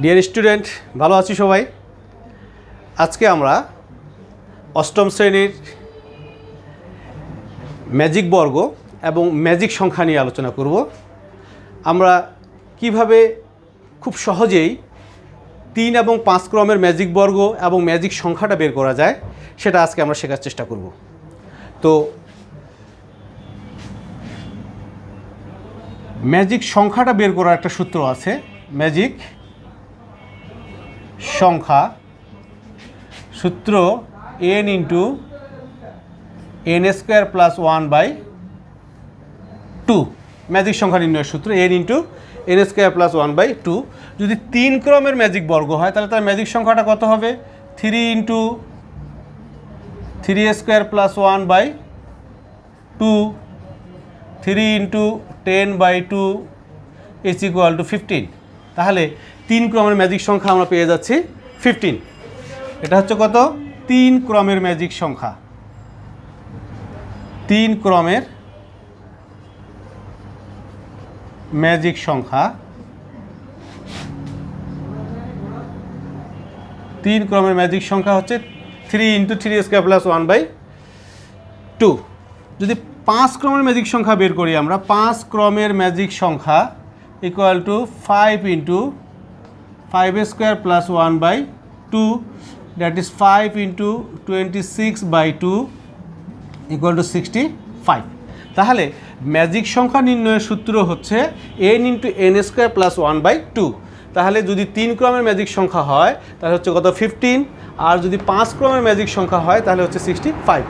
Dear student ভালো আছি সবাই। আজকে আমরা অষ্টম শ্রেণির ম্যাজিক বর্গ এবং ম্যাজিক সংখ্যা নিয়ে আলোচনা করব। আমরা কীভাবে খুব সহজেই তিন এবং পাঁচ ক্রমের ম্যাজিক বর্গ এবং ম্যাজিক সংখ্যাটা বের করা যায়, সেটা আজকে আমরা শেখার চেষ্টা করব। তো ম্যাজিক সংখ্যাটা বের করার একটা সূত্র আছে। ম্যাজিক সংখ্যা সূত্র N into N square plus one by two magic সংখ্যা নির্ণয়ের সূত্র N into N square plus one by two যদি তিন ক্রমের ম্যাজিক বর্গ হয়, তাহলে তার ম্যাজিক সংখ্যাটা কত হবে? Three into three square plus one by two three into ten by two is equal to fifteen তাহলে তিন ক্রমের ম্যাজিক সংখ্যা আমরা পেয়ে যাচ্ছি ফিফটিন এটা হচ্ছে কত? তিন ক্রমের ম্যাজিক সংখ্যা। তিন ক্রমের ম্যাজিক সংখ্যা। তিন ক্রমের ম্যাজিক সংখ্যা হচ্ছে three into three square plus one by two যদি পাঁচ ক্রমের ম্যাজিক সংখ্যা বের করি আমরা। পাঁচ ক্রমের ম্যাজিক সংখ্যা equal to five into five square plus one by two that is five into twenty six by two equal to sixty five তাহলে ম্যাজিক সংখ্যা নির্ণয়ের সূত্র হচ্ছে N into N square plus one by two তাহলে যদি তিন ক্রমের magic সংখ্যা হয়, তাহলে হচ্ছে কত? ফিফটিন আর যদি পাঁচ ক্রমের ম্যাজিক সংখ্যা হয়, তাহলে হচ্ছে সিক্সটি ফাইভ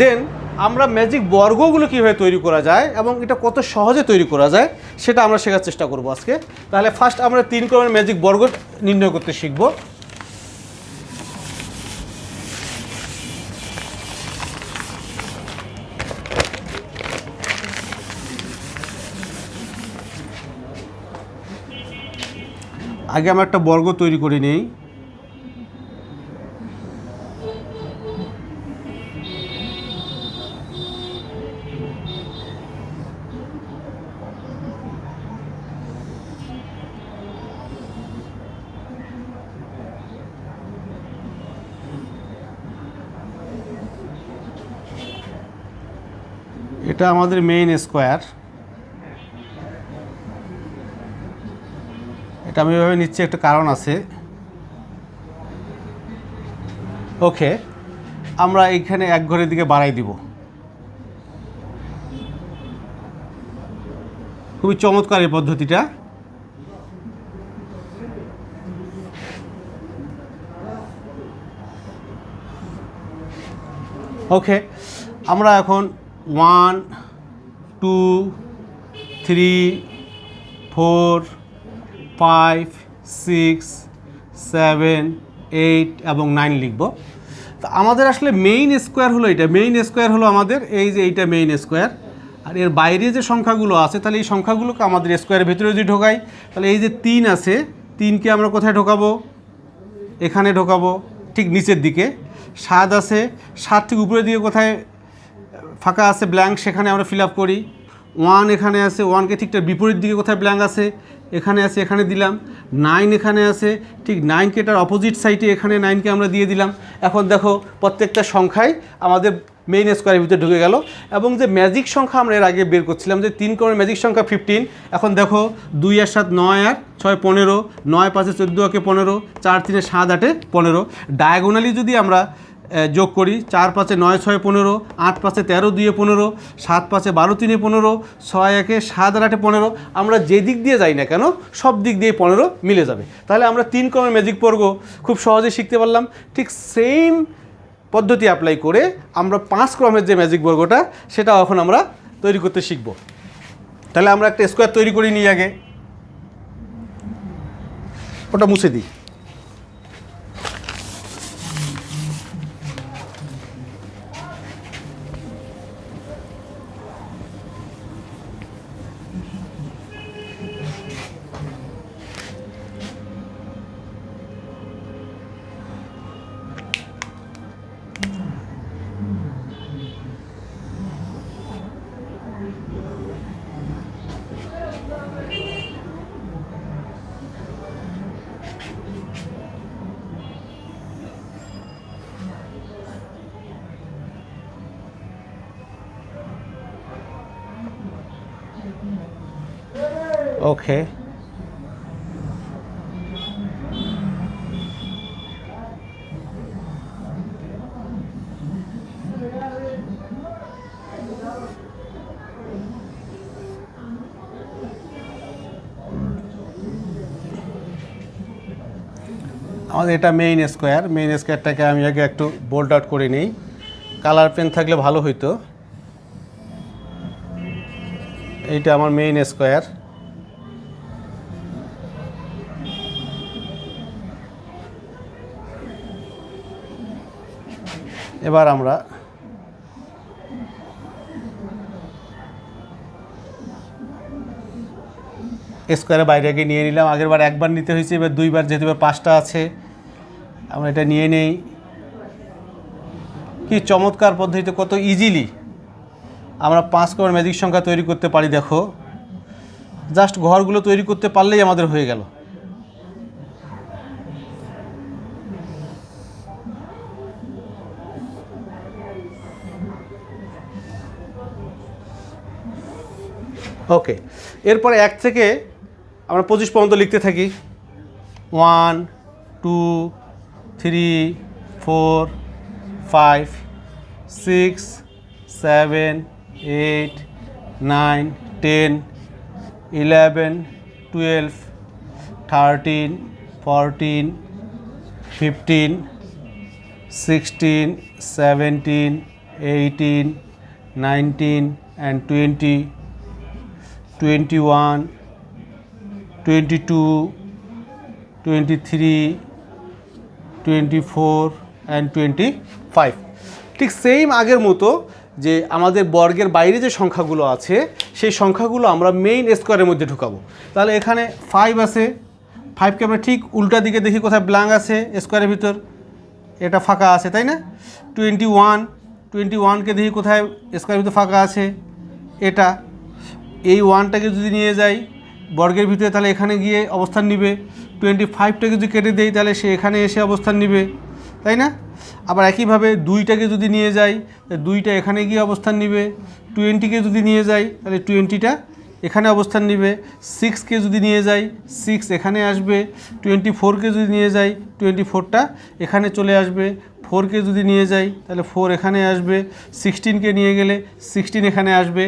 দেন আমরা ম্যাজিক বর্গগুলো কীভাবে তৈরি করা যায় এবং এটা কত সহজে তৈরি করা যায়, সেটা আমরা শেখার চেষ্টা করব আজকে। তাহলে ফার্স্ট আমরা তিন ক্রমের ম্যাজিক বর্গ নির্ণয় করতে শিখব। আগে আমরা একটা বর্গ তৈরি করে নিই। এটা আমাদের মেইন স্কোয়ার এটা আমি এভাবে নিচ্ছি, একটা কারণ আছে। ওকে আমরা এইখানে এক ঘরের দিকে বাড়াই দিব। খুবই চমৎকার এই পদ্ধতিটা। ওকে আমরা এখন one, two, three, four, five, six, seven, eight এবং নাইন লিখব। তো আমাদের আসলে মেইন স্কোয়ার হলো এটা। মেইন স্কোয়ার হলো আমাদের এই যে এইটা মেইন স্কোয়ার আর এর বাইরে যে সংখ্যাগুলো আছে, তাহলে এই সংখ্যাগুলোকে আমাদের স্কোয়ারের ভিতরে যদি ঢোকাই, তাহলে এই যে তিন আছে, তিনকে আমরা কোথায় ঢোকাবো? এখানে ঢোকাবো, ঠিক নিচের দিকে। সাত আছে, সাত থেকে উপরের দিকে কোথায় ফাঁকা আছে ব্ল্যাঙ্ক সেখানে আমরা ফিল আপ করি। ওয়ান এখানে আছে ওয়ানকে ঠিকঠাক বিপরীত দিকে কোথায় ব্ল্যাঙ্ক আছে? এখানে আছে, এখানে দিলাম। নাইন এখানে আছে, ঠিক নাইনকে এটার অপোজিট সাইডে এখানে নাইনকে আমরা দিয়ে দিলাম। এখন দেখো, প্রত্যেকটা সংখ্যাই আমাদের মেইন স্কোয়ারের ভিতরে ঢুকে গেল। এবং যে ম্যাজিক সংখ্যা আমরা এর আগে বের করছিলাম, যে তিন ক্রমের ম্যাজিক সংখ্যা ফিফটিন এখন দেখো, দুই আর সাত নয় আর ছয় পনেরো, নয় পাঁচে চোদ্দ আঁকে পনেরো, চার তিনে সাত আটে পনেরো। ডায়াগোনালি যদি আমরা যোগ করি। চার পাঁচে নয়, ছয়, পনেরো, আট পাঁচে তেরো, দুয়ে পনেরো, সাত পাঁচে বারো, তিনে পনেরো, ছয় একে সাত আর আটে পনেরো। আমরা যে দিক দিয়ে যাই না কেন, সব দিক দিয়ে পনেরো মিলে যাবে। তাহলে আমরা তিন ক্রমের ম্যাজিক পর্ব খুব সহজে শিখতে পারলাম। ঠিক সেম পদ্ধতি অ্যাপ্লাই করে আমরা পাঁচ ক্রমের যে ম্যাজিক বর্গটা, সেটা এখন আমরা তৈরি করতে শিখব। তাহলে আমরা একটা স্কোয়ার তৈরি করি নিই আগে। ওটা মুছে দিই। Okay. আমাদের এটা মেইন স্কোয়ার মেইন স্কোয়ারটাকে আমি আগে একটু বোল্ড আউট করে নিই। কালার পেন থাকলে ভালো হইতো। এইটা আমার মেইন স্কোয়ার এবার আমরা স্কোয়ারের বাইরে গিয়ে নিয়ে নিলাম। আগের বার একবার নিতে হয়েছে, এবার দুইবার যেহেতু পাঁচটা আছে আমরা এটা নিয়ে নেই। কি চমৎকার পদ্ধতিতে কত ইজিলি আমরা পাঁচ কবার ম্যাজিক সংখ্যা তৈরি করতে পারি, দেখো। জাস্ট ঘরগুলো তৈরি করতে পারলেই আমাদের হয়ে গেল। ওকে এরপরে এক থেকে আমরা পঁচিশ পর্যন্ত লিখতে থাকি। One two three four five six seven eight nine ten eleven twelve thirteen fourteen fifteen sixteen seventeen eighteen nineteen and twenty twenty one twenty two twenty three twenty four and twenty five. ঠিক same আগের মতো যে আমাদের বর্গের বাইরে যে সংখ্যাগুলো আছে, সেই সংখ্যাগুলো আমরা মেইন স্কোয়ারের মধ্যে ঢুকাবো। তাহলে এখানে ফাইভ আছে। ফাইভকে আমরা ঠিক উল্টা দিকে দেখি কোথায় ব্ল্যাঙ্ক আছে স্কোয়ারের ভিতর। এটা ফাঁকা আছে, তাই না? টোয়েন্টি ওয়ান, টোয়েন্টি ওয়ানকে দেখি কোথায় স্কোয়ারের ভিতর ফাঁকা আছে। এটা। এই ওয়ানটাকে যদি নিয়ে যাই, বর্গের ভিতরে তাহলে এখানে গিয়ে অবস্থান নিবে। টোয়েন্টি ফাইভটাকে যদি কেটে দেই, তাহলে সে এখানে এসে অবস্থান নেবে, তাই না? আবার একইভাবে দুইটাকে যদি নিয়ে যাই দুইটা এখানে গিয়ে অবস্থান নেবে টোয়েন্টিকে যদি নিয়ে যাই তাহলে টোয়েন্টিটা এখানে অবস্থান নেবে সিক্সকে যদি নিয়ে যাই সিক্স এখানে আসবে টোয়েন্টি ফোরকে যদি নিয়ে যাই টোয়েন্টি ফোরটা এখানে চলে আসবে ফোরকে যদি নিয়ে যাই, তাহলে ফোর এখানে আসবে, সিক্সটিনকে নিয়ে গেলে সিক্সটিন এখানে আসবে,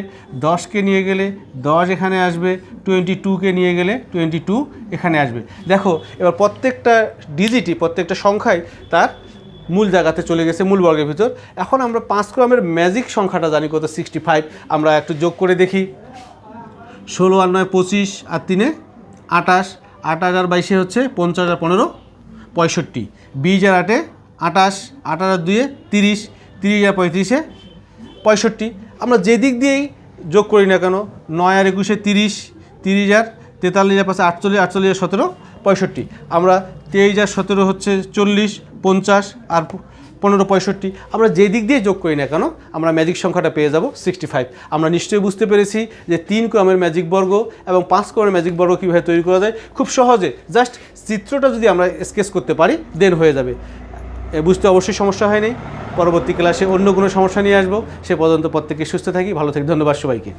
দশকে নিয়ে গেলে দশ এখানে আসবে, টোয়েন্টি টুকে নিয়ে গেলে টোয়েন্টি টু এখানে আসবে। দেখো, এবার প্রত্যেকটা ডিজিটই, প্রত্যেকটা সংখ্যাই তার মূল জায়গাতে চলে গেছে, মূল বর্গের ভিতর। এখন আমরা পাঁচ ক্রমের ম্যাজিক সংখ্যাটা জানি কত, সিক্সটি ফাইভ। আমরা একটু যোগ করে দেখি। ষোলো আর নয় পঁচিশ, আর তিনে আটাশ আটাশ আর বাইশে হচ্ছে পঞ্চাশ আর পনেরো, পঁয়ষট্টি। বিশ আর আটে আটাশ আর দুয়ে তিরিশ তিরিশ আর পঁয়ত্রিশে পঁয়ষট্টি। আমরা যে দিক দিয়েই যোগ করি না কেন, নয় আর একুশে তিরিশ তিরিশ আর তেতাল্লিশ আর পাশে আটচল্লিশ আটচল্লিশ আর সতেরো, পঁয়ষট্টি। আমরা তেইশ আর সতেরো হচ্ছে চল্লিশ, পঞ্চাশ আর পনেরো, পঁয়ষট্টি। আমরা যে দিক দিয়ে যোগ করি না কেন, আমরা ম্যাজিক সংখ্যাটা পেয়ে যাব সিক্সটি ফাইভ আমরা নিশ্চয়ই বুঝতে পেরেছি যে তিন ক্রমের ম্যাজিক বর্গ এবং পাঁচ ক্রমের ম্যাজিক বর্গ কীভাবে তৈরি করা যায়। খুব সহজে জাস্ট চিত্রটা যদি আমরা স্কেচ করতে পারি দেন হয়ে যাবে। বুঝতে অবশ্যই সমস্যা হয়নি। পরবর্তী ক্লাসে অন্য কোনো সমস্যা নিয়ে আসব। সে পর্যন্ত প্রত্যেকে সুস্থ থাকি, ভালো থাকি। ধন্যবাদ সবাইকে।